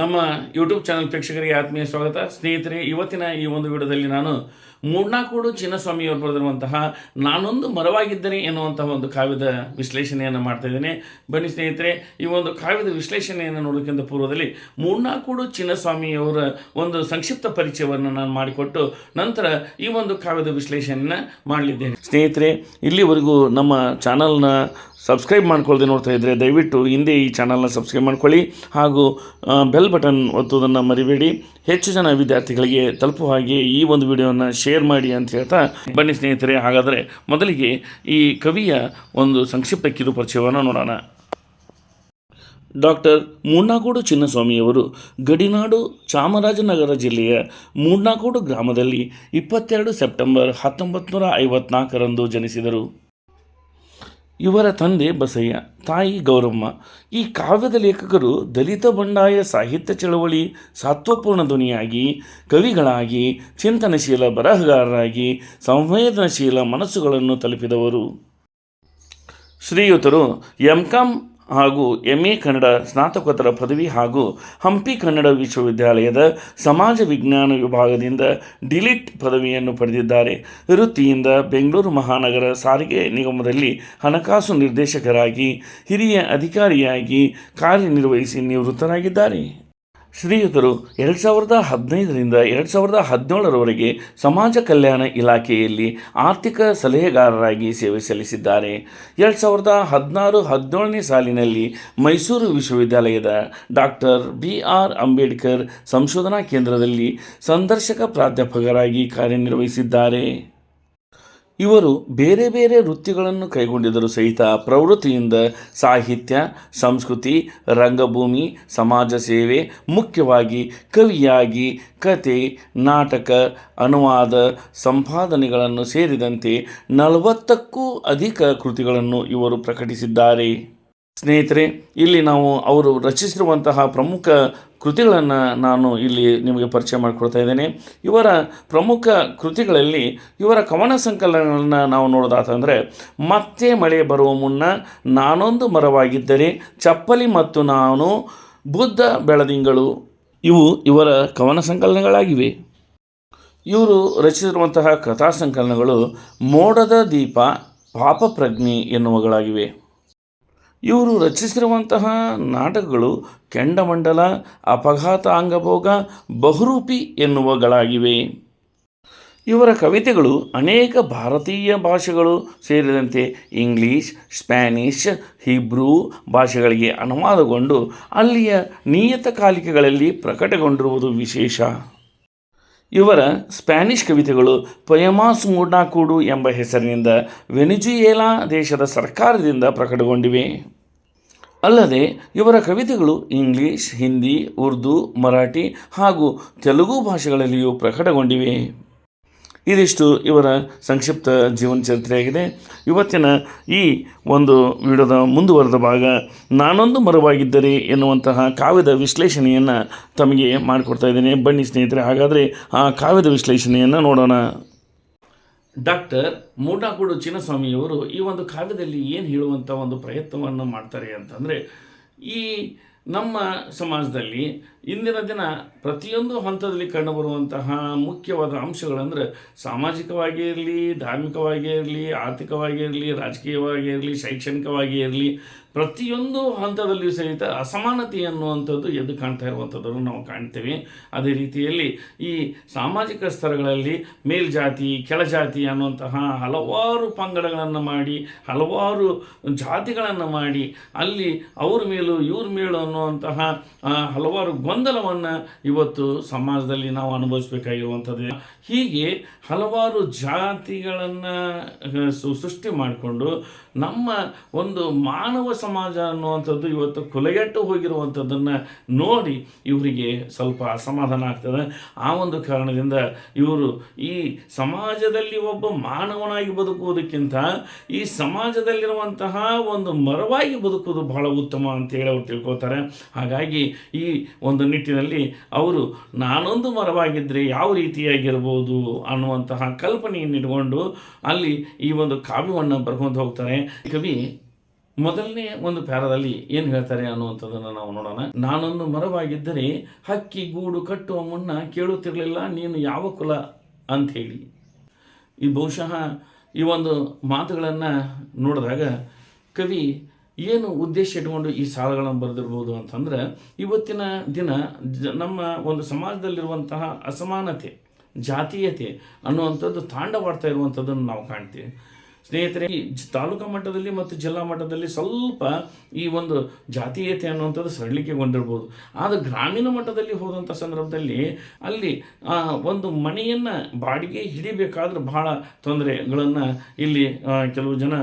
ನಮ್ಮ YouTube channel ಪ್ರೇಕ್ಷಕರಿಗೆ ಆತ್ಮೀಯ ಸ್ವಾಗತ. ಸ್ನೇಹಿತರೆ, ಇವತ್ತಿನ ಈ ಒಂದು ವಿಡಿಯೋದಲ್ಲಿ ನಾನು ಮೂರ್ನಾಕೋಡು ಚಿನ್ನಸ್ವಾಮಿಯವರು ಬರೆದಿರುವಂತಹ ನಾನೊಂದು ಮರವಾಗಿದ್ದರೆ ಎನ್ನುವಂತಹ ಒಂದು ಕಾವ್ಯದ ವಿಶ್ಲೇಷಣೆಯನ್ನು ಮಾಡ್ತಾ ಇದ್ದೇನೆ. ಬನ್ನಿ ಸ್ನೇಹಿತರೆ, ಈ ಒಂದು ಕಾವ್ಯದ ವಿಶ್ಲೇಷಣೆಯನ್ನು ನೋಡೋಕ್ಕಿಂತ ಪೂರ್ವದಲ್ಲಿ ಮೂರ್ನಾಕೋಡು ಚಿನ್ನಸ್ವಾಮಿಯವರ ಒಂದು ಸಂಕ್ಷಿಪ್ತ ಪರಿಚಯವನ್ನು ನಾನು ಮಾಡಿಕೊಟ್ಟು ನಂತರ ಈ ಒಂದು ಕಾವ್ಯದ ವಿಶ್ಲೇಷಣೆಯನ್ನು ಮಾಡಲಿದ್ದೇನೆ. ಸ್ನೇಹಿತರೆ, ಇಲ್ಲಿವರೆಗೂ ನಮ್ಮ ಚಾನಲ್ನ ಸಬ್ಸ್ಕ್ರೈಬ್ ಮಾಡ್ಕೊಳ್ಳದೆ ನೋಡ್ತಾ ಇದ್ದರೆ ದಯವಿಟ್ಟು ಹಿಂದೆ ಈ ಚಾನಲ್ನ ಸಬ್ಸ್ಕ್ರೈಬ್ ಮಾಡ್ಕೊಳ್ಳಿ ಹಾಗೂ ಬೆಲ್ ಬಟನ್ ಒತ್ತುವುದನ್ನು ಮರಿಬೇಡಿ. ಹೆಚ್ಚು ಜನ ವಿದ್ಯಾರ್ಥಿಗಳಿಗೆ ತಲುಪುವ ಹಾಗೆ ಈ ಒಂದು ವಿಡಿಯೋನ ಶೇರ್ ಮಾಡಿ ಅಂತ ಹೇಳ್ತಾ ಬನ್ನಿ ಸ್ನೇಹಿತರೆ. ಹಾಗಾದರೆ ಮೊದಲಿಗೆ ಈ ಕವಿಯ ಒಂದು ಸಂಕ್ಷಿಪ್ತ ಕಿರು ಪರಿಚಯವನ್ನು ನೋಡೋಣ. ಡಾಕ್ಟರ್ ಮೂಡ್ನಾಕೋಡು ಚಿನ್ನಸ್ವಾಮಿಯವರು ಗಡಿನಾಡು ಚಾಮರಾಜನಗರ ಜಿಲ್ಲೆಯ ಮೂಡ್ನಾಕೋಡು ಗ್ರಾಮದಲ್ಲಿ ಇಪ್ಪತ್ತೆರಡು ಸೆಪ್ಟೆಂಬರ್ ಹತ್ತೊಂಬತ್ತು ನೂರ ಐವತ್ನಾಲ್ಕರಂದು ಜನಿಸಿದರು. ಇವರ ತಂದೆ ಬಸಯ್ಯ, ತಾಯಿ ಗೌರಮ್ಮ. ಈ ಕಾವ್ಯದ ಲೇಖಕರು ದಲಿತ ಬಂಡಾಯ ಸಾಹಿತ್ಯ ಚಳವಳಿ, ಸಾತ್ವಪೂರ್ಣ ಧ್ವನಿಯಾಗಿ, ಕವಿಗಳಾಗಿ, ಚಿಂತನಶೀಲ ಬರಹಗಾರರಾಗಿ, ಸಂವೇದನಶೀಲ ಮನಸ್ಸುಗಳನ್ನು ತಲುಪಿದವರು. ಶ್ರೀಯುತರು ಎಂ. ಕಾಮ್ ಹಾಗೂ ಎಂ ಎ ಕನ್ನಡ ಸ್ನಾತಕೋತ್ತರ ಪದವಿ ಹಾಗೂ ಹಂಪಿ ಕನ್ನಡ ವಿಶ್ವವಿದ್ಯಾಲಯದ ಸಮಾಜ ವಿಜ್ಞಾನ ವಿಭಾಗದಿಂದ ಡಿಲಿಟ್ ಪದವಿಯನ್ನು ಪಡೆದಿದ್ದಾರೆ. ವೃತ್ತಿಯಿಂದ ಬೆಂಗಳೂರು ಮಹಾನಗರ ಸಾರಿಗೆ ನಿಗಮದಲ್ಲಿ ಹಣಕಾಸು ನಿರ್ದೇಶಕರಾಗಿ, ಹಿರಿಯ ಅಧಿಕಾರಿಯಾಗಿ ಕಾರ್ಯನಿರ್ವಹಿಸಿ ನಿವೃತ್ತರಾಗಿದ್ದಾರೆ. ಶ್ರೀಯುತರು ಎರಡು ಸಾವಿರದ ಹದಿನೈದರಿಂದ ಎರಡು ಸಾವಿರದ ಹದಿನೇಳರವರೆಗೆ ಸಮಾಜ ಕಲ್ಯಾಣ ಇಲಾಖೆಯಲ್ಲಿ ಆರ್ಥಿಕ ಸಲಹೆಗಾರರಾಗಿ ಸೇವೆ ಸಲ್ಲಿಸಿದ್ದಾರೆ. ಎರಡು ಸಾವಿರದ ಹದಿನಾರು, ಹದಿನೇಳನೇ ಸಾಲಿನಲ್ಲಿ ಮೈಸೂರು ವಿಶ್ವವಿದ್ಯಾಲಯದ ಡಾಕ್ಟರ್ ಬಿ ಆರ್ ಅಂಬೇಡ್ಕರ್ ಸಂಶೋಧನಾ ಕೇಂದ್ರದಲ್ಲಿ ಸಂದರ್ಶಕ ಪ್ರಾಧ್ಯಾಪಕರಾಗಿ ಕಾರ್ಯನಿರ್ವಹಿಸಿದ್ದಾರೆ. ಇವರು ಬೇರೆ ಬೇರೆ ವೃತ್ತಿಗಳನ್ನು ಕೈಗೊಂಡಿದ್ದರೂ ಸಹಿತ ಪ್ರವೃತ್ತಿಯಿಂದ ಸಾಹಿತ್ಯ, ಸಂಸ್ಕೃತಿ, ರಂಗಭೂಮಿ, ಸಮಾಜ ಸೇವೆ, ಮುಖ್ಯವಾಗಿ ಕವಿಯಾಗಿ ಕತೆ, ನಾಟಕ, ಅನುವಾದ, ಸಂಪಾದನೆಗಳನ್ನು ಸೇರಿದಂತೆ ನಲವತ್ತಕ್ಕೂ ಅಧಿಕ ಕೃತಿಗಳನ್ನು ಇವರು ಪ್ರಕಟಿಸಿದ್ದಾರೆ. ಸ್ನೇಹಿತರೆ, ಇಲ್ಲಿ ನಾವು ಅವರು ರಚಿಸಿರುವಂತಹ ಪ್ರಮುಖ ಕೃತಿಗಳನ್ನು ನಾನು ಇಲ್ಲಿ ನಿಮಗೆ ಪರಿಚಯ ಮಾಡಿಕೊಡ್ತಾ ಇದ್ದೇನೆ. ಇವರ ಪ್ರಮುಖ ಕೃತಿಗಳಲ್ಲಿ ಇವರ ಕವನ ಸಂಕಲನಗಳನ್ನು ನಾವು ನೋಡೋದಾತಂದರೆ, ಮತ್ತೆ ಮಳೆ ಬರುವ ಮುನ್ನ ನಾನೊಂದು ಮರವಾಗಿದ್ದರೆ, ಚಪ್ಪಲಿ ಮತ್ತು ನಾನು ಬುದ್ಧ ಬೆಳದಿಂಗಳು, ಇವು ಇವರ ಕವನ ಸಂಕಲನಗಳಾಗಿವೆ. ಇವರು ರಚಿಸಿರುವಂತಹ ಕಥಾ ಸಂಕಲನಗಳು ಮೋಡದ ದೀಪ ಪಾಪಪ್ರಜ್ಞೆ ಎನ್ನುವಗಳಾಗಿವೆ. ಇವರು ರಚಿಸಿರುವಂತಹ ನಾಟಕಗಳು ಕೆಂಡಮಂಡಲ, ಅಪಘಾತ ಅಂಗಭೋಗ, ಬಹುರೂಪಿ ಎನ್ನುವಗಳಾಗಿವೆ. ಇವರ ಕವಿತೆಗಳು ಅನೇಕ ಭಾರತೀಯ ಭಾಷೆಗಳು ಸೇರಿದಂತೆ ಇಂಗ್ಲೀಷ್, ಸ್ಪ್ಯಾನಿಷ್, ಹಿಬ್ರೂ ಭಾಷೆಗಳಿಗೆ ಅನುವಾದಗೊಂಡು ಅಲ್ಲಿಯ ನಿಯತಕಾಲಿಕೆಗಳಲ್ಲಿ ಪ್ರಕಟಗೊಂಡಿರುವುದು ವಿಶೇಷ. ಇವರ ಸ್ಪ್ಯಾನಿಷ್ ಕವಿತೆಗಳು ಪಯಮಾಸ್ ಮೂಡ್ನಾಕೂಡು ಎಂಬ ಹೆಸರಿನಿಂದ ವೆನಿಜುಯೇಲಾ ದೇಶದ ಸರ್ಕಾರದಿಂದ ಪ್ರಕಟಗೊಂಡಿವೆ. ಅಲ್ಲದೆ, ಇವರ ಕವಿತೆಗಳು ಇಂಗ್ಲಿಷ್, ಹಿಂದಿ, ಉರ್ದು, ಮರಾಠಿ ಹಾಗೂ ತೆಲುಗು ಭಾಷೆಗಳಲ್ಲಿಯೂ ಪ್ರಕಟಗೊಂಡಿವೆ. ಇದಿಷ್ಟು ಇವರ ಸಂಕ್ಷಿಪ್ತ ಜೀವನ ಚರಿತ್ರೆಯಾಗಿದೆ. ಇವತ್ತಿನ ಈ ಒಂದು ವಿಡಿಯೋದ ಮುಂದುವರೆದ ಭಾಗ, ನಾನೊಂದು ಮರವಾಗಿದ್ದರೆ ಎನ್ನುವಂತಹ ಕಾವ್ಯದ ವಿಶ್ಲೇಷಣೆಯನ್ನು ತಮಗೆ ಮಾಡಿಕೊಡ್ತಾ ಇದ್ದೇನೆ. ಬನ್ನಿ ಸ್ನೇಹಿತರೆ, ಹಾಗಾದರೆ ಆ ಕಾವ್ಯದ ವಿಶ್ಲೇಷಣೆಯನ್ನು ನೋಡೋಣ. ಡಾಕ್ಟರ್ ಮೂಡಾಗೂಡು ಚಿನ್ನಸ್ವಾಮಿಯವರು ಈ ಒಂದು ಕಾವ್ಯದಲ್ಲಿ ಏನು ಹೇಳುವಂಥ ಒಂದು ಪ್ರಯತ್ನವನ್ನು ಮಾಡ್ತಾರೆ ಅಂತಂದರೆ, ಈ ನಮ್ಮ ಸಮಾಜದಲ್ಲಿ ಇಂದಿನ ದಿನ ಪ್ರತಿಯೊಂದು ಹಂತದಲ್ಲಿ ಕಂಡುಬರುವಂತಹ ಮುಖ್ಯವಾದ ಅಂಶಗಳಂದರೆ ಸಾಮಾಜಿಕವಾಗಿ ಇರಲಿ, ಧಾರ್ಮಿಕವಾಗಿ ಇರಲಿ, ಆರ್ಥಿಕವಾಗಿ ಇರಲಿ, ರಾಜಕೀಯವಾಗಿ ಇರಲಿ, ಶೈಕ್ಷಣಿಕವಾಗಿ ಇರಲಿ, ಪ್ರತಿಯೊಂದು ಹಂತದಲ್ಲಿಯೂ ಸಹಿತ ಅಸಮಾನತೆ ಅನ್ನುವಂಥದ್ದು ಎದ್ದು ಕಾಣ್ತಾ ಇರುವಂಥದ್ದನ್ನು ನಾವು ಕಾಣ್ತೇವೆ. ಅದೇ ರೀತಿಯಲ್ಲಿ ಈ ಸಾಮಾಜಿಕ ಸ್ತರಗಳಲ್ಲಿ ಮೇಲ್ಜಾತಿ, ಕೆಳಜಾತಿ ಅನ್ನುವಂತಹ ಹಲವಾರು ಪಂಗಡಗಳನ್ನು ಮಾಡಿ, ಹಲವಾರು ಜಾತಿಗಳನ್ನು ಮಾಡಿ, ಅಲ್ಲಿ ಅವ್ರ ಮೇಲೂ ಇವ್ರ ಮೇಲೂ ಅನ್ನುವಂತಹ ಹಲವಾರು ಗೊಂದಲವನ್ನು ಇವತ್ತು ಸಮಾಜದಲ್ಲಿ ನಾವು ಅನುಭವಿಸಬೇಕಾಗಿರುವಂಥದ್ದು. ಹೀಗೆ ಹಲವಾರು ಜಾತಿಗಳನ್ನು ಸೃಷ್ಟಿ ಮಾಡಿಕೊಂಡು ನಮ್ಮ ಒಂದು ಮಾನವ ಸಮಾಜ ಅನ್ನುವಂಥದ್ದು ಇವತ್ತು ಕೊಲೆಗೆಟ್ಟು ಹೋಗಿರುವಂಥದ್ದನ್ನು ನೋಡಿ ಇವರಿಗೆ ಸ್ವಲ್ಪ ಅಸಮಾಧಾನ ಆಗ್ತದೆ. ಆ ಒಂದು ಕಾರಣದಿಂದ ಇವರು ಈ ಸಮಾಜದಲ್ಲಿ ಒಬ್ಬ ಮಾನವನಾಗಿ ಬದುಕುವುದಕ್ಕಿಂತ ಈ ಸಮಾಜದಲ್ಲಿರುವಂತಹ ಒಂದು ಮರವಾಗಿ ಬದುಕುವುದು ಬಹಳ ಉತ್ತಮ ಅಂತೇಳಿ ಅವ್ರು ತಿಳ್ಕೊತಾರೆ ಹಾಗಾಗಿ ಈ ಒಂದು ನಿಟ್ಟಿನಲ್ಲಿ ಅವರು ನಾನೊಂದು ಮರವಾಗಿದ್ದರೆ ಯಾವ ರೀತಿಯಾಗಿರ್ಬೋದು ಅನ್ನುವಂತಹ ಕಲ್ಪನೆಯನ್ನು ಇಟ್ಕೊಂಡು ಅಲ್ಲಿ ಈ ಒಂದು ಕಾವ್ಯವನ್ನು ಬರ್ಕೊಂಡು ಹೋಗ್ತಾರೆ. ಕವಿ, ಮೊದಲನೇ ಒಂದು ಪ್ಯಾರದಲ್ಲಿ ಏನು ಹೇಳ್ತಾರೆ ಅನ್ನುವಂಥದ್ದನ್ನು ನಾವು ನೋಡೋಣ. ನಾನೊಂದು ಮರವಾಗಿದ್ದರೆ ಹಕ್ಕಿ ಗೂಡು ಕಟ್ಟುವ ಮುನ್ನ ಕೇಳುತ್ತಿರಲಿಲ್ಲ, ನೀನು ಯಾವ ಕುಲ ಅಂತ ಹೇಳಿ ಈ ಬಹುಶಃ ಈ ಒಂದು ಮಾತುಗಳನ್ನು ನೋಡಿದಾಗ ಕವಿ ಏನು ಉದ್ದೇಶ ಇಟ್ಕೊಂಡು ಈ ಸಾಲುಗಳನ್ನು ಬರೆದಿರ್ಬೋದು ಅಂತಂದ್ರೆ, ಇವತ್ತಿನ ದಿನ ನಮ್ಮ ಒಂದು ಸಮಾಜದಲ್ಲಿರುವಂತಹ ಅಸಮಾನತೆ, ಜಾತೀಯತೆ ಅನ್ನುವಂಥದ್ದು ತಾಂಡವಾಡ್ತಾ ಇರುವಂಥದ್ದನ್ನು ನಾವು ಕಾಣ್ತೀವಿ. ಸ್ನೇಹಿತರೆ, ಈ ತಾಲೂಕಾ ಮಟ್ಟದಲ್ಲಿ ಮತ್ತು ಜಿಲ್ಲಾ ಮಟ್ಟದಲ್ಲಿ ಸ್ವಲ್ಪ ಈ ಒಂದು ಜಾತೀಯತೆ ಅನ್ನುವಂಥದ್ದು ಸರಳಿಕೆಗೊಂಡಿರ್ಬೋದು ಆದರೆ ಗ್ರಾಮೀಣ ಮಟ್ಟದಲ್ಲಿ ಹೋದಂಥ ಸಂದರ್ಭದಲ್ಲಿ ಅಲ್ಲಿ ಒಂದು ಮನೆಯನ್ನು ಬಾಡಿಗೆ ಹಿಡಿಬೇಕಾದ್ರೆ ಬಹಳ ತೊಂದರೆಗಳನ್ನು ಇಲ್ಲಿ ಕೆಲವು ಜನ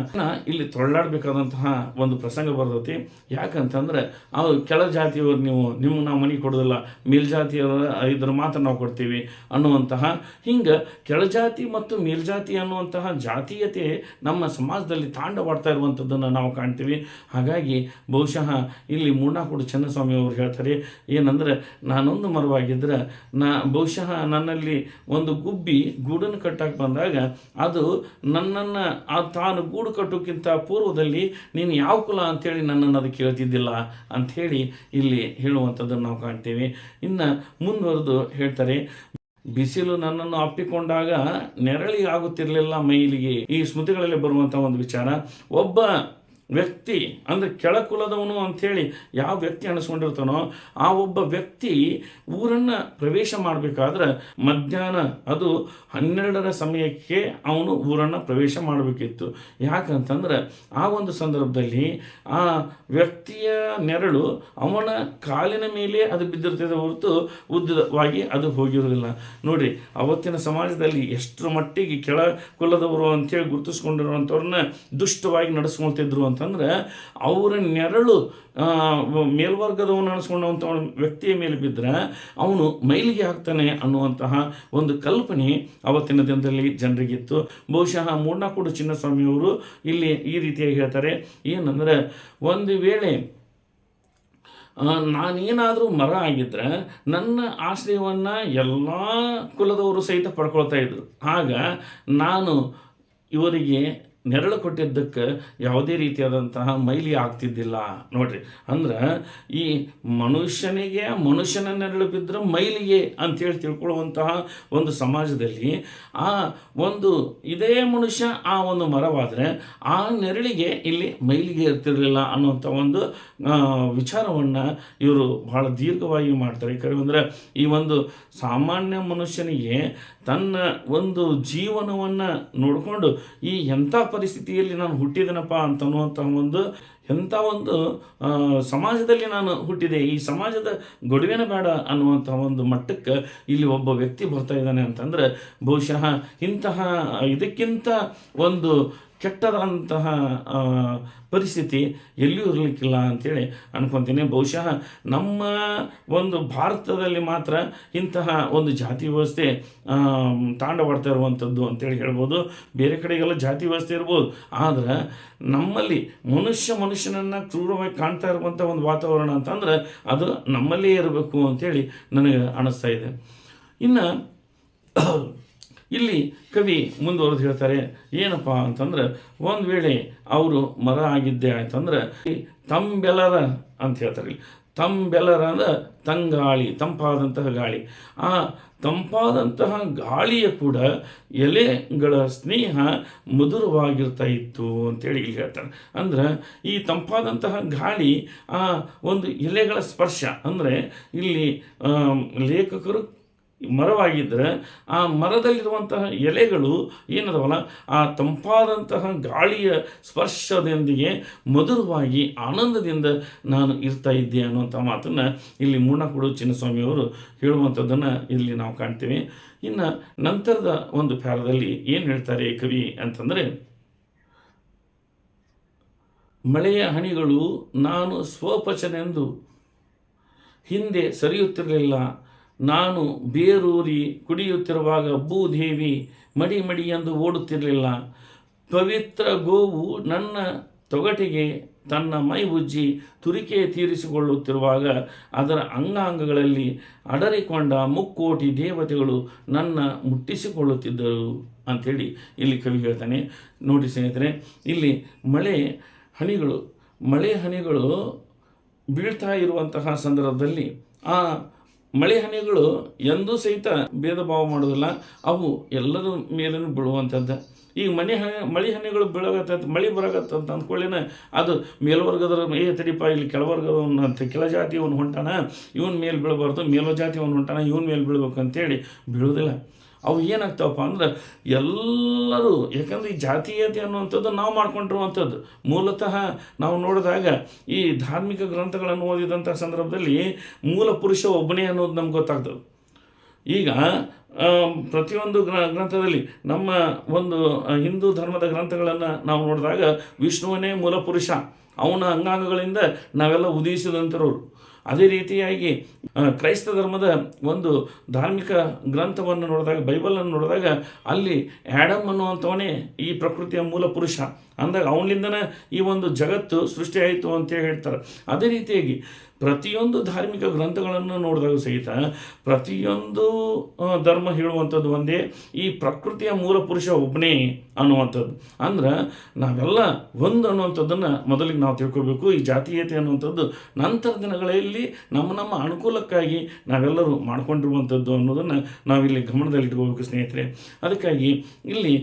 ಇಲ್ಲಿ ತೊಳ್ಳಾಡಬೇಕಾದಂತಹ ಒಂದು ಪ್ರಸಂಗ ಬರ್ತೈತಿ. ಯಾಕಂತಂದ್ರೆ ಅವ್ರು ಕೆಳ ಜಾತಿಯವ್ರು ನೀವು ನಿಮ್ಗೆ ನಾವು ಮನೆ ಕೊಡೋದಿಲ್ಲ ಮೇಲ್ಜಾತಿಯವರ ಇದ್ರ ಮಾತ್ರ ನಾವು ಕೊಡ್ತೀವಿ ಅನ್ನುವಂತಹ ಹಿಂಗೆ ಕೆಳಜಾತಿ ಮತ್ತು ಮೇಲ್ಜಾತಿ ಅನ್ನುವಂತಹ ಜಾತೀಯತೆ ನಮ್ಮ ಸಮಾಜದಲ್ಲಿ ತಾಂಡವಾಡ್ತಾ ಇರುವಂಥದ್ದನ್ನು ನಾವು ಕಾಣ್ತೀವಿ. ಹಾಗಾಗಿ ಬಹುಶಃ ಇಲ್ಲಿ ಮೂರ್ನಾಕೂಡು ಚನ್ನಸ್ವಾಮಿ ಅವರು ಹೇಳ್ತಾರೆ, ಏನಂದ್ರೆ, ನಾನೊಂದು ಮರವಾಗಿದ್ದರೆ ನಾ ಬಹುಶಃ ನನ್ನಲ್ಲಿ ಒಂದು ಗುಬ್ಬಿ ಗೂಡನ್ನು ಕಟ್ಟಕ್ಕೆ ಬಂದಾಗ ಅದು ನನ್ನನ್ನು, ಆ ತಾನು ಗೂಡು ಕಟ್ಟೋಕ್ಕಿಂತ ಪೂರ್ವದಲ್ಲಿ ನೀನು ಯಾವ ಕುಲ ಅಂಥೇಳಿ ನನ್ನನ್ನು ಅದು ಕೇಳ್ತಿದ್ದಿಲ್ಲ ಅಂಥೇಳಿ ಇಲ್ಲಿ ಹೇಳುವಂಥದ್ದನ್ನು ನಾವು ಕಾಣ್ತೀವಿ. ಇನ್ನು ಮುಂದುವರೆದು ಹೇಳ್ತಾರೆ ಬಿಸಿಲು ನನ್ನನ್ನು ಅಪ್ಪಿಕೊಂಡಾಗ ನೆರಳಿಗಾಗುತ್ತಿರಲಿಲ್ಲ ಮೈಲಿಗೆ. ಈ ಸ್ಮೃತಿಗಳಲ್ಲಿ ಬರುವಂಥ ಒಂದು ವಿಚಾರ ಒಬ್ಬ ವ್ಯಕ್ತಿ, ಅಂದರೆ ಕೆಳಕುಲದವನು ಅಂಥೇಳಿ ಯಾವ ವ್ಯಕ್ತಿ ಅನಿಸ್ಕೊಂಡಿರ್ತಾನೋ ಆ ಒಬ್ಬ ವ್ಯಕ್ತಿ ಊರನ್ನು ಪ್ರವೇಶ ಮಾಡಬೇಕಾದ್ರೆ ಮಧ್ಯಾಹ್ನ ಅದು ಹನ್ನೆರಡರ ಸಮಯಕ್ಕೆ ಅವನು ಊರನ್ನು ಪ್ರವೇಶ ಮಾಡಬೇಕಿತ್ತು. ಯಾಕಂತಂದ್ರೆ ಆ ಒಂದು ಸಂದರ್ಭದಲ್ಲಿ ಆ ವ್ಯಕ್ತಿಯ ನೆರಳು ಅವನ ಕಾಲಿನ ಮೇಲೆ ಅದು ಬಿದ್ದಿರ್ತದೆ ಹೊರತು ಉದ್ದವಾಗಿ ಅದು ಹೋಗಿರೋದಿಲ್ಲ ನೋಡಿ ಅವತ್ತಿನ ಸಮಾಜದಲ್ಲಿ ಎಷ್ಟರ ಮಟ್ಟಿಗೆ ಕೆಳ ಕುಲದವರು ಅಂತೇಳಿ ಗುರುತಿಸ್ಕೊಂಡಿರುವಂಥವ್ರನ್ನ ದುಷ್ಟವಾಗಿ ನಡೆಸ್ಕೊಳ್ತಿದ್ರು ಅಂತಂದ್ರೆ ಅವರ ನೆರಳು ಮೇಲ್ವರ್ಗದವನು ಅನಿಸ್ಕೊಂಡಂಥ ವ್ಯಕ್ತಿಯ ಮೇಲೆ ಬಿದ್ದರೆ ಅವನು ಮೈಲಿಗೆ ಹಾಕ್ತಾನೆ ಅನ್ನುವಂತಹ ಒಂದು ಕಲ್ಪನೆ ಅವತ್ತಿನ ದಿನದಲ್ಲಿ ಜನರಿಗಿತ್ತು. ಬಹುಶಃ ಮೂರ್ನಾಕೂಡು ಚಿನ್ನಸ್ವಾಮಿಯವರು ಇಲ್ಲಿ ಈ ರೀತಿಯಾಗಿ ಹೇಳ್ತಾರೆ, ಏನಂದ್ರೆ ಒಂದು ವೇಳೆ ನಾನೇನಾದರೂ ಮರ ಆಗಿದ್ದರೆ ನನ್ನ ಆಶ್ರಯವನ್ನು ಎಲ್ಲ ಕುಲದವರು ಸಹಿತ ಪಡ್ಕೊಳ್ತಾ ಇದ್ದರು ಆಗ ನಾನು ಇವರಿಗೆ ನೆರಳು ಕೊಟ್ಟಿದ್ದಕ್ಕೆ ಯಾವುದೇ ರೀತಿಯಾದಂತಹ ಮೈಲಿ ಆಗ್ತಿದ್ದಿಲ್ಲ. ನೋಡ್ರಿ, ಅಂದ್ರೆ ಈ ಮನುಷ್ಯನಿಗೆ ಮನುಷ್ಯನ ನೆರಳು ಬಿದ್ದರೆ ಮೈಲಿಗೆ ಅಂತೇಳಿ ತಿಳ್ಕೊಳ್ಳುವಂತಹ ಒಂದು ಸಮಾಜದಲ್ಲಿ ಆ ಒಂದು ಇದೇ ಮನುಷ್ಯ ಆ ಒಂದು ಮರವಾದರೆ ಆ ನೆರಳಿಗೆ ಇಲ್ಲಿ ಮೈಲಿಗೆ ಇರ್ತಿರಲಿಲ್ಲ ಅನ್ನುವಂಥ ಒಂದು ವಿಚಾರವನ್ನು ಇವರು ಬಹಳ ದೀರ್ಘವಾಗಿ ಮಾಡ್ತಾರೆ. ಯಾಕಂದರೆ ಈ ಒಂದು ಸಾಮಾನ್ಯ ಮನುಷ್ಯನಿಗೆ ತನ್ನ ಒಂದು ಜೀವನವನ್ನು ನೋಡಿಕೊಂಡು ಈ ಎಂಥ ಪರಿಸ್ಥಿತಿಯಲ್ಲಿ ನಾನು ಹುಟ್ಟಿದೆನಪ್ಪ ಅಂತನ್ನುವಂಥ ಒಂದು ಎಂಥ ಒಂದು ಸಮಾಜದಲ್ಲಿ ನಾನು ಹುಟ್ಟಿದೆ, ಈ ಸಮಾಜದ ಗೊಡವೆನ ಬೇಡ ಅನ್ನುವಂಥ ಒಂದು ಮಟ್ಟಕ್ಕೆ ಇಲ್ಲಿ ಒಬ್ಬ ವ್ಯಕ್ತಿ ಬರ್ತಾ ಇದ್ದಾನೆ ಅಂತಂದ್ರೆ ಬಹುಶಃ ಇಂತಹ ಇದಕ್ಕಿಂತ ಒಂದು ಕೆಟ್ಟದಂತಹ ಪರಿಸ್ಥಿತಿ ಎಲ್ಲಿಯೂ ಇರಲಿಕ್ಕಿಲ್ಲ ಅಂಥೇಳಿ ಅನ್ಕೊತೀನಿ. ಬಹುಶಃ ನಮ್ಮ ಒಂದು ಭಾರತದಲ್ಲಿ ಮಾತ್ರ ಇಂತಹ ಒಂದು ಜಾತಿ ವ್ಯವಸ್ಥೆ ತಾಂಡವಾಡ್ತಾ ಇರುವಂಥದ್ದು ಅಂತೇಳಿ ಹೇಳ್ಬೋದು. ಬೇರೆ ಕಡೆಗೆಲ್ಲ ಜಾತಿ ವ್ಯವಸ್ಥೆ ಇರ್ಬೋದು. ಆದರೆ ನಮ್ಮಲ್ಲಿ ಮನುಷ್ಯ ಮನುಷ್ಯನನ್ನು ಕ್ರೂರವಾಗಿ ಕಾಣ್ತಾ ಇರುವಂಥ ಒಂದು ವಾತಾವರಣ ಅಂತಂದ್ರೆ ಅದು ನಮ್ಮಲ್ಲೇ ಇರಬೇಕು ಅಂತೇಳಿ ನನಗೆ ಅನ್ನಿಸ್ತಾ ಇದೆ. ಇನ್ನು ಇಲ್ಲಿ ಕವಿ ಮುಂದುವರೆದು ಹೇಳ್ತಾರೆ, ಏನಪ್ಪ ಅಂತಂದ್ರೆ, ಒಂದು ವೇಳೆ ಅವರು ಮರ ಆಗಿದ್ದೆ ಆಯ್ತಂದ್ರೆ ತಂಬೆಲರ ಅಂತ ಹೇಳ್ತಾರೆ ಇಲ್ಲಿ. ತಂಬೆಲರ ಅಂದ್ರೆ ತಂಗಾಳಿ, ತಂಪಾದಂತಹ ಗಾಳಿ. ಆ ತಂಪಾದಂತಹ ಗಾಳಿಯ ಕೂಡ ಎಲೆಗಳ ಸ್ನೇಹ ಮಧುರವಾಗಿರ್ತಾ ಇತ್ತು ಅಂತೇಳಿ ಇಲ್ಲಿ ಹೇಳ್ತಾರೆ. ಅಂದ್ರೆ ಈ ತಂಪಾದಂತಹ ಗಾಳಿ, ಆ ಒಂದು ಎಲೆಗಳ ಸ್ಪರ್ಶ, ಅಂದರೆ ಇಲ್ಲಿ ಲೇಖಕರು ಮರವಾಗಿದ್ದರೆ ಆ ಮರದಲ್ಲಿರುವಂತಹ ಎಲೆಗಳು ಏನದವಲ್ಲ, ಆ ತಂಪಾದಂತಹ ಗಾಳಿಯ ಸ್ಪರ್ಶದೊಂದಿಗೆ ಮಧುರವಾಗಿ ಆನಂದದಿಂದ ನಾನು ಇರ್ತಾ ಇದ್ದೆ ಅನ್ನುವಂಥ ಮಾತನ್ನು ಇಲ್ಲಿ ಮೂರ್ಣಕೂಡು ಚಿನ್ನಸ್ವಾಮಿಯವರು ಹೇಳುವಂಥದ್ದನ್ನು ಇಲ್ಲಿ ನಾವು ಕಾಣ್ತೀವಿ. ಇನ್ನು ನಂತರದ ಒಂದು ಪ್ಯಾರದಲ್ಲಿ ಏನು ಹೇಳ್ತಾರೆ ಕವಿ ಅಂತಂದರೆ, ಮಳೆಯ ಹನಿಗಳು ನಾನು ಸ್ವಪಚನೆಂದು ಹಿಂದೆ ಸರಿಯುತ್ತಿರಲಿಲ್ಲ ನಾನು ಬೇರೂರಿ ಕುಡಿಯುತ್ತಿರುವಾಗ ಭೂದೇವಿ ಮಡಿ ಮಡಿ ಎಂದು ಓಡುತ್ತಿರಲಿಲ್ಲ. ಪವಿತ್ರ ಗೋವು ನನ್ನ ತೊಗಟಿಗೆ, ತನ್ನ ಮೈ ಉಜ್ಜಿ ತುರಿಕೆ ತೀರಿಸಿಕೊಳ್ಳುತ್ತಿರುವಾಗ, ಅದರ ಅಂಗಾಂಗಗಳಲ್ಲಿ ಅಡರಿಕೊಂಡ ಮುಕ್ಕೋಟಿ ದೇವತೆಗಳು ನನ್ನ ಮುಟ್ಟಿಸಿಕೊಳ್ಳುತ್ತಿದ್ದರು. ಅಂಥೇಳಿ ಇಲ್ಲಿ ಕವಿ ಹೇಳ್ತಾನೆ. ನೋಡಿ ಸ್ನೇಹಿತರೆ, ಇಲ್ಲಿ ಮಳೆ ಹನಿಗಳು ಮಳೆ ಹನಿಗಳು ಬೀಳ್ತಾ ಇರುವಂತಹ ಸಂದರ್ಭದಲ್ಲಿ ಆ ಮಳೆ ಹನಿಗಳು ಎಂದೂ ಸಹಿತ ಭೇದ ಭಾವ ಮಾಡೋದಿಲ್ಲ ಅವು ಎಲ್ಲರ ಮೇಲೂ ಬೀಳುವಂಥದ್ದು. ಈಗ ಮನೆ ಹನಿ, ಮಳೆ ಹನಿಗಳು ಬೀಳಗತ್ತ ಮಳೆ ಬರಗತ್ತ ಅಂತ ಅಂದ್ಕೊಳ್ಳಿನ? ಅದು ಮೇಲ್ವರ್ಗದವ್ರ, ಏ ತಡಿಪ ಇಲ್ಲಿ ಕೆಳವರ್ಗದವನು ಅಂತ, ಕೆಳ ಜಾತಿಯವನು ಹೊಂಟಾನ, ಇವನ್ ಮೇಲೆ ಬೀಳಬಾರ್ದು ಜಾತಿ ಜಾತಿಯವನು ಹೊಂಟಾನ, ಇವನ್ ಮೇಲೆ ಬೀಳ್ಬೇಕು ಅಂತೇಳಿ ಬೀಳೋದಿಲ್ಲ ಅವು ಏನಾಗ್ತಾವಪ್ಪ ಅಂದ್ರೆ ಎಲ್ಲರೂ, ಯಾಕಂದ್ರೆ ಈ ಜಾತೀಯತೆ ಅನ್ನುವಂಥದ್ದು ನಾವು ಮಾಡ್ಕೊಂಡಿರುವಂಥದ್ದು. ಮೂಲತಃ ನಾವು ನೋಡಿದಾಗ ಈ ಧಾರ್ಮಿಕ ಗ್ರಂಥಗಳನ್ನು ಓದಿದಂಥ ಸಂದರ್ಭದಲ್ಲಿ ಮೂಲ ಪುರುಷ ಒಬ್ಬನೇ ಅನ್ನೋದು ನಮ್ಗೆ ಗೊತ್ತಾಗ್ತದೆ. ಈಗ ಪ್ರತಿಯೊಂದು ಗ್ರ, ಗ್ರಂಥದಲ್ಲಿ ನಮ್ಮ ಒಂದು ಹಿಂದೂ ಧರ್ಮದ ಗ್ರಂಥಗಳನ್ನು ನಾವು ನೋಡಿದಾಗ ವಿಷ್ಣುವನೇ ಮೂಲ ಪುರುಷ, ಅವನ ಅಂಗಾಂಗಗಳಿಂದ ನಾವೆಲ್ಲ ಉದಯಿಸಿದಂಥವ್ರು. ಅದೇ ರೀತಿಯಾಗಿ ಕ್ರೈಸ್ತ ಧರ್ಮದ ಒಂದು ಧಾರ್ಮಿಕ ಗ್ರಂಥವನ್ನು ನೋಡಿದಾಗ, ಬೈಬಲನ್ನು ನೋಡಿದಾಗ, ಅಲ್ಲಿ ಆ್ಯಡಮ್ ಅನ್ನುವಂಥವನೇ ಈ ಪ್ರಕೃತಿಯ ಮೂಲ ಪುರುಷ. ಅಂದಾಗ ಅವನಿಂದನೇ ಈ ಒಂದು ಜಗತ್ತು ಸೃಷ್ಟಿಯಾಯಿತು ಅಂತ ಹೇಳ್ತಾರೆ. ಅದೇ ರೀತಿಯಾಗಿ ಪ್ರತಿಯೊಂದು ಧಾರ್ಮಿಕ ಗ್ರಂಥಗಳನ್ನು ನೋಡಿದಾಗ ಸಹಿತ ಪ್ರತಿಯೊಂದು ಧರ್ಮ ಹೇಳುವಂಥದ್ದು ಒಂದೇ, ಈ ಪ್ರಕೃತಿಯ ಮೂಲ ಪುರುಷ ಒಬ್ಬನೇ ಅನ್ನುವಂಥದ್ದು. ಅಂದ್ರೆ ನಾವೆಲ್ಲ ಒಂದು ಅನ್ನುವಂಥದ್ದನ್ನು ಮೊದಲಿಗೆ ನಾವು ತಿಳ್ಕೊಬೇಕು ಈ ಜಾತೀಯತೆ ಅನ್ನುವಂಥದ್ದು ನಂತರ ದಿನಗಳಲ್ಲಿ ನಮ್ಮ ನಮ್ಮ ಅನುಕೂಲಕ್ಕಾಗಿ ನಾವೆಲ್ಲರೂ ಮಾಡ್ಕೊಂಡಿರುವಂಥದ್ದು ಅನ್ನೋದನ್ನು ನಾವಿಲ್ಲಿ ಗಮನದಲ್ಲಿಟ್ಕೋಬೇಕು ಸ್ನೇಹಿತರೆ. ಅದಕ್ಕಾಗಿ ಇಲ್ಲಿ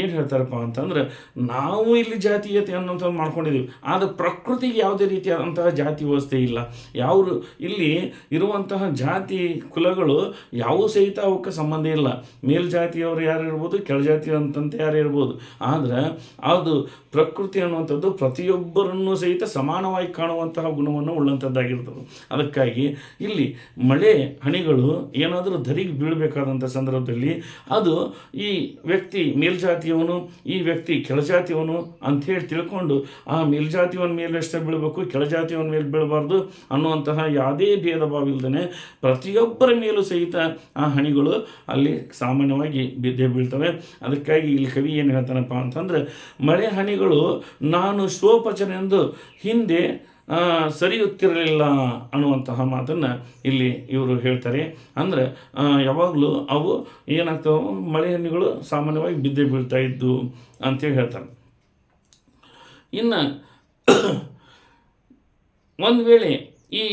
ಏನು ಹೇಳ್ತಾರಪ್ಪ ಅಂತಂದ್ರೆ ನಾವು ಇಲ್ಲಿ ಜಾತೀಯತೆ ಅನ್ನುವಂಥದ್ದು ಮಾಡ್ಕೊಂಡಿದ್ದೀವಿ. ಆದರೆ ಪ್ರಕೃತಿಗೆ ಯಾವುದೇ ರೀತಿಯಾದಂತಹ ಜಾತಿ ವ್ಯವಸ್ಥೆ ಇಲ್ಲ. ಯಾವ ಇಲ್ಲಿ ಇರುವಂತಹ ಜಾತಿ ಕುಲಗಳು ಯಾವ ಸಹಿತ ಅವಕ್ಕೆ ಸಂಬಂಧ ಇಲ್ಲ. ಮೇಲ್ಜಾತಿಯವರು ಯಾರು ಇರ್ಬೋದು ಕೆಳಜಾತಿ ಅಂತಂತ ಯಾರು ಇರ್ಬೋದು. ಆದರೆ ಅದು ಪ್ರಕೃತಿ ಅನ್ನುವಂಥದ್ದು ಪ್ರತಿಯೊಬ್ಬರನ್ನು ಸಹಿತ ಸಮಾನವಾಗಿ ಕಾಣುವಂತಹ ಗುಣವನ್ನು ಉಳ್ಳಂಥದ್ದಾಗಿರ್ತದೆ. ಅದಕ್ಕಾಗಿ ಇಲ್ಲಿ ಮಳೆ ಹನಿಗಳು ಏನಾದರೂ ಧರಿಗೆ ಬೀಳಬೇಕಾದಂಥ ಸಂದರ್ಭದಲ್ಲಿ ಅದು ಈ ವ್ಯಕ್ತಿ ಮೇಲ್ಜಾತಿಯವನು ಈ ವ್ಯಕ್ತಿ ಕೆಳಜಾತಿಯವನು ಅಂಥೇಳಿ ತಿಳ್ಕೊಂಡು ಆ ಮೇಲ್ಜಾತಿಯವನ ಮೇಲೆ ಎಷ್ಟೇ ಬೀಳಬೇಕು ಕೆಳಜಾತಿಯವನ ಮೇಲೆ ಬೀಳಬಾರ್ದು ಅನ್ನುವಂತಹ ಯಾವುದೇ ಭೇದ ಭಾವ ಇಲ್ಲದೇ ಪ್ರತಿಯೊಬ್ಬರ ಮೇಲೂ ಸಹಿತ ಆ ಹಣಿಗಳು ಅಲ್ಲಿ ಸಾಮಾನ್ಯವಾಗಿ ಬಿದ್ದೆ ಬೀಳ್ತವೆ. ಅದಕ್ಕಾಗಿ ಇಲ್ಲಿ ಕವಿ ಏನು ಹೇಳ್ತಾನಪ್ಪ ಅಂತಂದ್ರೆ, ಮಳೆ ಹನಿಗಳು ನಾನು ಶೋಪಚನೆಂದು ಹಿಂದೆ ಸರಿಯುತ್ತಿರಲಿಲ್ಲ ಅನ್ನುವಂತಹ ಮಾತನ್ನು ಇಲ್ಲಿ ಇವರು ಹೇಳ್ತಾರೆ. ಅಂದರೆ ಯಾವಾಗಲೂ ಅವು ಏನಾಗ್ತವೆ, ಮಳೆ ಹನಿಗಳು ಸಾಮಾನ್ಯವಾಗಿ ಬಿದ್ದೆ ಬೀಳ್ತಾ ಇದ್ದು ಅಂತೇಳಿ ಹೇಳ್ತಾರೆ. ಇನ್ನು, ಒಂದು ವೇಳೆ ಈ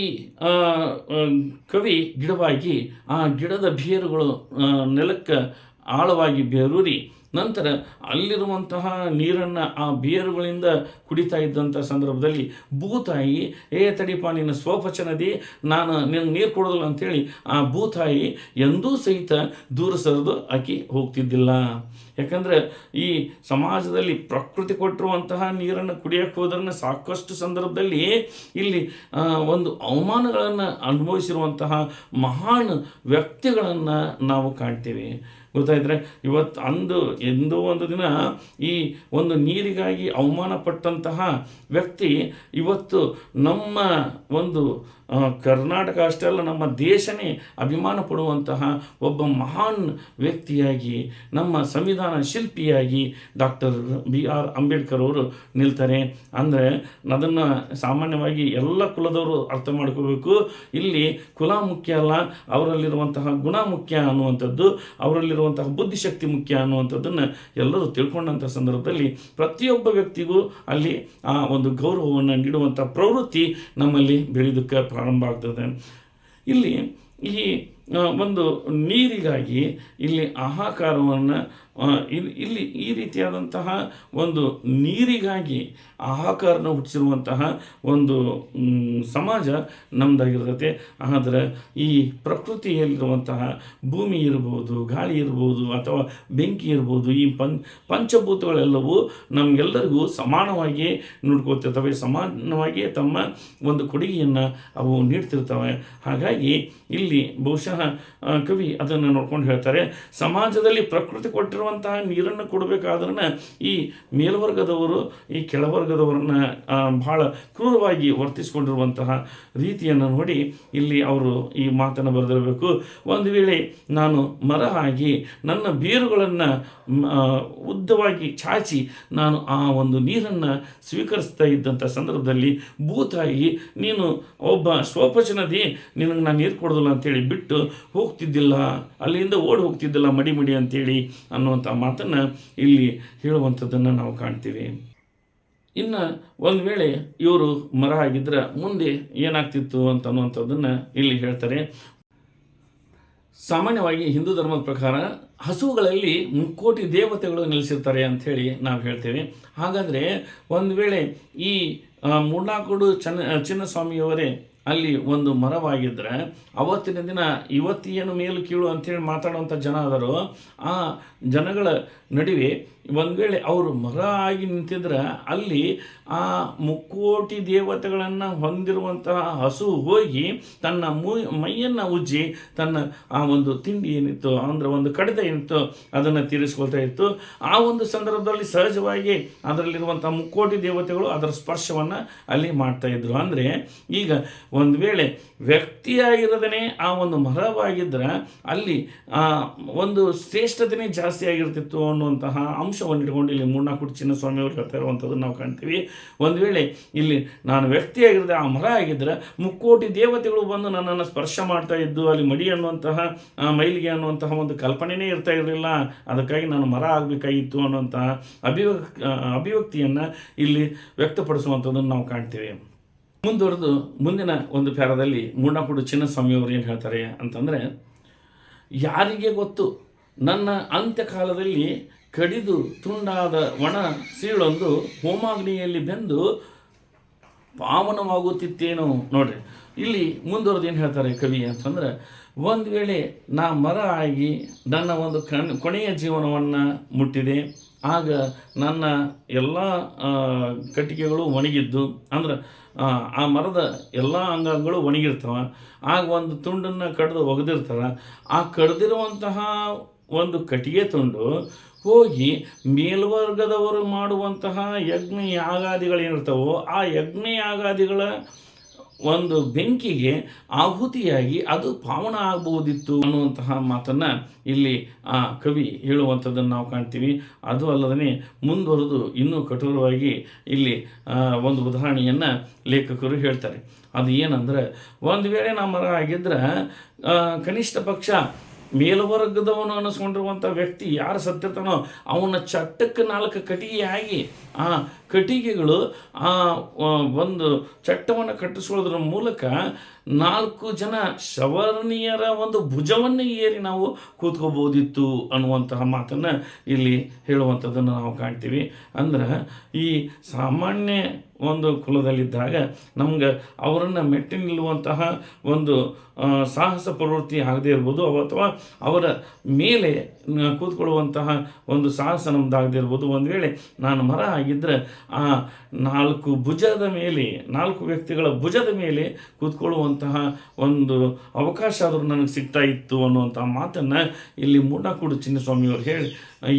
ಕವಿ ಗಿಡವಾಗಿ ಆ ಗಿಡದ ಬೇರುಗಳು ನೆಲಕ್ಕೆ ಆಳವಾಗಿ ಬೇರೂರಿ ನಂತರ ಅಲ್ಲಿರುವಂತಹ ನೀರನ್ನು ಆ ಬಿಯರುಗಳಿಂದ ಕುಡಿತಾ ಇದ್ದಂಥ ಸಂದರ್ಭದಲ್ಲಿ ಭೂತಾಯಿ, ಏ ತಡಿಪ ನಿನ್ನ ಸ್ವಪಚನದಿ ನಾನು ನಿನ್ನ ನೀರು ಕೊಡೋದಿಲ್ಲ ಅಂಥೇಳಿ ಆ ಭೂತಾಯಿ ಎಂದೂ ಸಹಿತ ದೂರ ಸರಿದು ಆಕಿ ಹೋಗ್ತಿದ್ದಿಲ್ಲ. ಯಾಕಂದರೆ ಈ ಸಮಾಜದಲ್ಲಿ ಪ್ರಕೃತಿ ಕೊಟ್ಟಿರುವಂತಹ ನೀರನ್ನು ಕುಡಿಯೋಕ್ಕೆ ಹೋದ್ರನ್ನ ಸಾಕಷ್ಟು ಸಂದರ್ಭದಲ್ಲಿ ಇಲ್ಲಿ ಒಂದು ಅವಮಾನಗಳನ್ನು ಅನುಭವಿಸಿರುವಂತಹ ಮಹಾನ್ ವ್ಯಕ್ತಿಗಳನ್ನು ನಾವು ಕಾಣ್ತೀವಿ. ಗೊತ್ತಾಯಿದ್ರೆ ಇವತ್ತು ಅಂದು ಎಂದೋ ಒಂದು ದಿನ ಈ ಒಂದು ನೀರಿಗಾಗಿ ಅವಮಾನಪಟ್ಟಂತಹ ವ್ಯಕ್ತಿ ಇವತ್ತು ನಮ್ಮ ಒಂದು ಕರ್ನಾಟಕ ಅಷ್ಟೇ ಅಲ್ಲ ನಮ್ಮ ದೇಶನೇ ಅಭಿಮಾನ ಪಡುವಂತಹ ಒಬ್ಬ ಮಹಾನ್ ವ್ಯಕ್ತಿಯಾಗಿ, ನಮ್ಮ ಸಂವಿಧಾನ ಶಿಲ್ಪಿಯಾಗಿ ಡಾಕ್ಟರ್ ಬಿ ಆರ್ ಅಂಬೇಡ್ಕರ್ ಅವರು ನಿಲ್ತಾರೆ. ಅಂದರೆ ಅದನ್ನು ಸಾಮಾನ್ಯವಾಗಿ ಎಲ್ಲ ಕುಲದವರು ಅರ್ಥ ಮಾಡ್ಕೋಬೇಕು. ಇಲ್ಲಿ ಕುಲ ಮುಖ್ಯ ಅಲ್ಲ, ಅವರಲ್ಲಿರುವಂತಹ ಗುಣ ಮುಖ್ಯ ಅನ್ನುವಂಥದ್ದು, ಅವರಲ್ಲಿರುವಂತಹ ಬುದ್ಧಿಶಕ್ತಿ ಮುಖ್ಯ ಅನ್ನುವಂಥದ್ದನ್ನು ಎಲ್ಲರೂ ತಿಳ್ಕೊಂಡಂಥ ಸಂದರ್ಭದಲ್ಲಿ ಪ್ರತಿಯೊಬ್ಬ ವ್ಯಕ್ತಿಗೂ ಅಲ್ಲಿ ಆ ಒಂದು ಗೌರವವನ್ನು ನೀಡುವಂಥ ಪ್ರವೃತ್ತಿ ನಮ್ಮಲ್ಲಿ ಬೆಳೆಯೋದಕ್ಕೆ ಪ್ರಾರಂಭ ಆಗ್ತದೆ. ಇಲ್ಲಿ ಈ ಒಂದು ನೀರಿಗಾಗಿ ಇಲ್ಲಿ ಆಹಾಕಾರವನ್ನು ಇಲ್ಲಿ ಇಲ್ಲಿ ಈ ರೀತಿಯಾದಂತಹ ಒಂದು ನೀರಿಗಾಗಿ ಆಹಾಕಾರನ ಹುಟ್ಟಿಸಿರುವಂತಹ ಒಂದು ಸಮಾಜ ನಮ್ಮದಾಗಿರ್ತೈತೆ ಆದರೆ ಈ ಪ್ರಕೃತಿಯಲ್ಲಿರುವಂತಹ ಭೂಮಿ ಇರ್ಬೋದು, ಗಾಳಿ ಇರ್ಬೋದು, ಅಥವಾ ಬೆಂಕಿ ಇರ್ಬೋದು, ಈ ಪಂ, ಪಂಚಭೂತಗಳೆಲ್ಲವೂ ನಮಗೆಲ್ಲರಿಗೂ ಸಮಾನವಾಗಿ ನೋಡ್ಕೋತಿರ್ತವೆ ಸಮಾನವಾಗಿ ತಮ್ಮ ಒಂದು ಕೊಡುಗೆಯನ್ನು ಅವು ನೀಡ್ತಿರ್ತವೆ. ಹಾಗಾಗಿ ಇಲ್ಲಿ ಬಹುಶಃ ಆ, ಕವಿ ಅದನ್ನು ನೋಡ್ಕೊಂಡು ಹೇಳ್ತಾರೆ ಸಮಾಜದಲ್ಲಿ ಪ್ರಕೃತಿ ಕೊಟ್ಟಿರುವಂತಹ ನೀರನ್ನು ಕೊಡಬೇಕಾದ್ರೂ ಈ ಮೇಲ್ವರ್ಗದವರು ಈ ಕೆಳವರ್ಗದವರನ್ನ ಬಹಳ ಕ್ರೂರವಾಗಿ ವರ್ತಿಸಿಕೊಂಡಿರುವಂತಹ ರೀತಿಯನ್ನು ನೋಡಿ ಇಲ್ಲಿ ಅವರು ಈ ಮಾತನ್ನು ಬರೆದಿರಬೇಕು. ಒಂದು ವೇಳೆ ನಾನು ಮರ ಆಗಿ ನನ್ನ ಬೇರುಗಳನ್ನು ಉದ್ದವಾಗಿ ಚಾಚಿ ನಾನು ಆ ಒಂದು ನೀರನ್ನು ಸ್ವೀಕರಿಸ್ತಾ ಇದ್ದಂಥ ಸಂದರ್ಭದಲ್ಲಿ ಭೂತಾಯಿ ನೀನು ಒಬ್ಬ ಸ್ವಪಚನದಿ ನಿನಗೆ ನಾನು ನೀರು ಕೊಡೋದಿಲ್ಲ ಅಂತೇಳಿ ಬಿಟ್ಟು ಹೋಗ್ತಿದ್ದಿಲ್ಲ ಅಲ್ಲಿಂದ ಓಡಿ ಹೋಗ್ತಿದ್ದಿಲ್ಲ ಮಡಿ ಮಡಿ ಅಂತೇಳಿ ಅನ್ನುವಂಥ ಮಾತನ್ನು ಇಲ್ಲಿ ಹೇಳುವಂಥದ್ದನ್ನು ನಾವು ಕಾಣ್ತೀವಿ. ಇನ್ನು ಒಂದು ವೇಳೆ ಇವರು ಮರ ಆಗಿದ್ದರೆ ಮುಂದೆ ಏನಾಗ್ತಿತ್ತು ಅಂತ ಅನ್ನುವಂಥದ್ದನ್ನು ಇಲ್ಲಿ ಹೇಳ್ತಾರೆ. ಸಾಮಾನ್ಯವಾಗಿ ಹಿಂದೂ ಧರ್ಮದ ಪ್ರಕಾರ ಹಸುಗಳಲ್ಲಿ ಮುಕ್ಕೋಟಿ ದೇವತೆಗಳು ನೆಲೆಸಿರ್ತಾರೆ ಅಂಥೇಳಿ ನಾವು ಹೇಳ್ತೇವೆ. ಹಾಗಾದರೆ ಒಂದು ವೇಳೆ ಈ ಆ, ಮೂರ್ನಾಲ್ಕೋಡು ಚನ್ನ ಚಿನ್ನಸ್ವಾಮಿಯವರೇ ಅಲ್ಲಿ ಒಂದು ಮರವಾಗಿದ್ದರೆ ಅವತ್ತಿನ ದಿನ ಇವತ್ತೇನು ಮೇಲು ಕೀಳು ಅಂತೇಳಿ ಮಾತಾಡುವಂಥ ಜನ ಆದರೂ ಆ ಜನಗಳ ನಡುವೆ ಒಂದು ವೇಳೆ ಅವರು ಮರ ಆಗಿ ನಿಂತಿದ್ರೆ ಅಲ್ಲಿ ಆ ಮುಕ್ಕೋಟಿ ದೇವತೆಗಳನ್ನು ಹೊಂದಿರುವಂತಹ ಹಸು ಹೋಗಿ ತನ್ನ ಮೂ, ಮೈಯನ್ನು ಉಜ್ಜಿ ತನ್ನ ಆ ಒಂದು ತಿಂಡಿ ಏನಿತ್ತು ಅಂದರೆ ಒಂದು ಕಡಿತ ಏನಿತ್ತು ಅದನ್ನು ತೀರಿಸ್ಕೊಳ್ತಾ ಇತ್ತು. ಆ ಒಂದು ಸಂದರ್ಭದಲ್ಲಿ ಸಹಜವಾಗಿ ಅದರಲ್ಲಿರುವಂಥ ಮುಕ್ಕೋಟಿ ದೇವತೆಗಳು ಅದರ ಸ್ಪರ್ಶವನ್ನು ಅಲ್ಲಿ ಮಾಡ್ತಾ ಇದ್ರು. ಅಂದರೆ ಈಗ ಒಂದು ವೇಳೆ ವ್ಯಕ್ತಿಯಾಗಿರದೇ ಆ ಒಂದು ಮರವಾಗಿದ್ದರೆ ಅಲ್ಲಿ ಒಂದು ಶ್ರೇಷ್ಠತೆನೇ ಜಾಸ್ತಿ ಆಗಿರ್ತಿತ್ತು ಅನ್ನುವಂತಹ ಅಂಶವನ್ನು ಇಟ್ಕೊಂಡು ಇಲ್ಲಿ ಚಿನ್ನ ಸ್ವಾಮಿ ಅವರು ಹೇಳ್ತಾ ಇರುವಂಥದ್ದು ನಾವು ಕಾಣ್ತೀವಿ. ಒಂದು ವೇಳೆ ಇಲ್ಲಿ ನಾನು ವ್ಯಕ್ತಿಯಾಗಿರದೆ ಆ ಮರ ಆಗಿದ್ದರೆ ಮುಕ್ಕೋಟಿ ದೇವತೆಗಳು ಬಂದು ನನ್ನನ್ನು ಸ್ಪರ್ಶ ಮಾಡ್ತಾ ಇದ್ದು, ಅಲ್ಲಿ ಮಡಿ ಅನ್ನುವಂತಹ ಮೈಲಿಗೆ ಅನ್ನುವಂತಹ ಒಂದು ಕಲ್ಪನೆಯೇ ಇರ್ತಾ ಇರಲಿಲ್ಲ. ಅದಕ್ಕಾಗಿ ನಾನು ಮರ ಆಗಬೇಕಾಗಿತ್ತು ಅನ್ನುವಂತಹ ಅಭಿವ್ಯಕ್ ಅಭಿವ್ಯಕ್ತಿಯನ್ನು ಇಲ್ಲಿ ವ್ಯಕ್ತಪಡಿಸುವಂಥದ್ದನ್ನು ನಾವು ಕಾಣ್ತೀವಿ. ಮುಂದುವರೆದು ಮುಂದಿನ ಒಂದು ಪ್ಯಾರದಲ್ಲಿ ಮೂರ್ನಾಪುಡು ಚಿನ್ನಸ್ವಾಮಿಯವರು ಏನು ಹೇಳ್ತಾರೆ ಅಂತಂದರೆ, ಯಾರಿಗೆ ಗೊತ್ತು? ನನ್ನ ಅಂತ್ಯಕಾಲದಲ್ಲಿ ಕಡಿದು ತುಂಡಾದ ಒಣ ಸೀಳೊಂದು ಹೋಮಾಗ್ನಿಯಲ್ಲಿ ಬೆಂದು ಪಾವನವಾಗುತ್ತಿತ್ತೇನೋ ನೋಡ್ರಿ. ಇಲ್ಲಿ ಮುಂದುವರೆದು ಏನು ಹೇಳ್ತಾರೆ ಕವಿ ಅಂತಂದ್ರೆ, ಒಂದು ವೇಳೆ ನಾ ಮರ ಆಗಿ ನನ್ನ ಒಂದು ಕಣ್ ಕೊನೆಯ ಜೀವನವನ್ನು ಮುಟ್ಟಿದೆ ಆಗ ನನ್ನ ಎಲ್ಲ ಕಟ್ಟಿಗೆಗಳು ಒಣಗಿದ್ದು, ಅಂದ್ರೆ, ಆ ಮರದ ಎಲ್ಲ ಅಂಗಾಂಗಗಳು ಒಣಗಿರ್ತವೆ. ಆಗ ಒಂದು ತುಂಡನ್ನು ಕಡ್ದು ಒಗೆದಿರ್ತಾರೆ. ಆ ಕಡ್ದಿರುವಂತಹ ಒಂದು ಕಟ್ಟಿಗೆ ತುಂಡು ಹೋಗಿ ಮೇಲ್ವರ್ಗದವರು ಮಾಡುವಂತಹ ಯಜ್ಞ ಯಾಗಾದಿಗಳೇನಿರ್ತವೋ ಆ ಯಜ್ಞ ಯಾಗಾದಿಗಳ ಒಂದು ಬೆಂಕಿಗೆ ಆಹುತಿಯಾಗಿ ಅದು ಪಾವನ ಆಗಬಹುದಿತ್ತು ಅನ್ನುವಂತಹ ಮಾತನ್ನು ಇಲ್ಲಿ ಆ ಕವಿ ಹೇಳುವಂಥದ್ದನ್ನು ನಾವು ಕಾಣ್ತೀವಿ. ಅದು ಅಲ್ಲದೇ ಮುಂದುವರೆದು ಇನ್ನೂ ಕಠೋರವಾಗಿ ಇಲ್ಲಿ ಒಂದು ಉದಾಹರಣೆಯನ್ನು ಲೇಖಕರು ಹೇಳ್ತಾರೆ. ಅದು ಏನಂದ್ರೆ, ಒಂದು ವೇಳೆ ನಾ ಮರ ಆಗಿದ್ರೆ ಕನಿಷ್ಠ ಪಕ್ಷ ಮೇಲ್ವರ್ಗದವನು ಅನಿಸ್ಕೊಂಡಿರುವಂಥ ವ್ಯಕ್ತಿ ಯಾರು ಸತ್ತಿರ್ತಾನೋ ಅವನ ಚಟ್ಟಕ್ಕೆ ನಾಲ್ಕು ಕಟಿಗೆಯಾಗಿ ಆ ಕಟಿಗೆಗಳು ಆ, ಒಂದು ಚಟ್ಟವನ್ನು ಕಟ್ಟಿಸೋದ್ರ ಮೂಲಕ ನಾಲ್ಕು ಜನ ಶವರ್ಣೀಯರ ಒಂದು ಭುಜವನ್ನು ಏರಿ ನಾವು ಕೂತ್ಕೋಬೋದಿತ್ತು ಅನ್ನುವಂತಹ ಮಾತನ್ನು ಇಲ್ಲಿ ಹೇಳುವಂಥದ್ದನ್ನು ನಾವು ಕಾಣ್ತೀವಿ. ಅಂದ್ರೆ ಈ ಸಾಮಾನ್ಯ ಒಂದು ಕುಲದಲ್ಲಿದ್ದಾಗ ನಮ್ಗೆ ಅವರನ್ನು ಮೆಟ್ಟಿ ನಿಲ್ಲುವಂತಹ ಒಂದು ಸಾಹಸ ಪ್ರವೃತ್ತಿ ಆಗದೇ ಇರ್ಬೋದು ಅಥವಾ ಅವರ ಮೇಲೆ ಕೂತ್ಕೊಳ್ಳುವಂತಹ ಒಂದು ಸಾಹಸ ನಮ್ದಾಗದೇ ಇರ್ಬೋದು. ಒಂದು ವೇಳೆ ನಾನು ಮರ ಆಗಿದ್ದರೆ ಆ ನಾಲ್ಕು ಭುಜದ ಮೇಲೆ, ನಾಲ್ಕು ವ್ಯಕ್ತಿಗಳ ಭುಜದ ಮೇಲೆ ಕೂತ್ಕೊಳ್ಳುವಂತಹ ಒಂದು ಅವಕಾಶ ಆದರೂ ನನಗೆ ಸಿಗ್ತಾ ಇತ್ತು ಅನ್ನುವಂಥ ಮಾತನ್ನು ಇಲ್ಲಿ ಮೂಡಾಕೂಡು ಚಿನ್ನಸ್ವಾಮಿಯವರು ಹೇಳಿ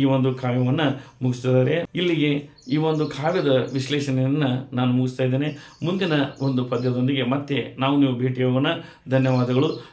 ಈ ಒಂದು ಕಾವ್ಯವನ್ನು ಮುಗಿಸ್ತಿದ್ದಾರೆ. ಇಲ್ಲಿಗೆ ಈ ಒಂದು ಕಾವ್ಯದ ವಿಶ್ಲೇಷಣೆಯನ್ನು ನಾನು ಮುಗಿಸ್ತಾ ಇದ್ದೇನೆ. ಮುಂದಿನ ಒಂದು ಪದ್ಯದೊಂದಿಗೆ ಮತ್ತೆ ನಾವು ನೀವು ಭೇಟಿಯಾಗೋಣ ಧನ್ಯವಾದಗಳು.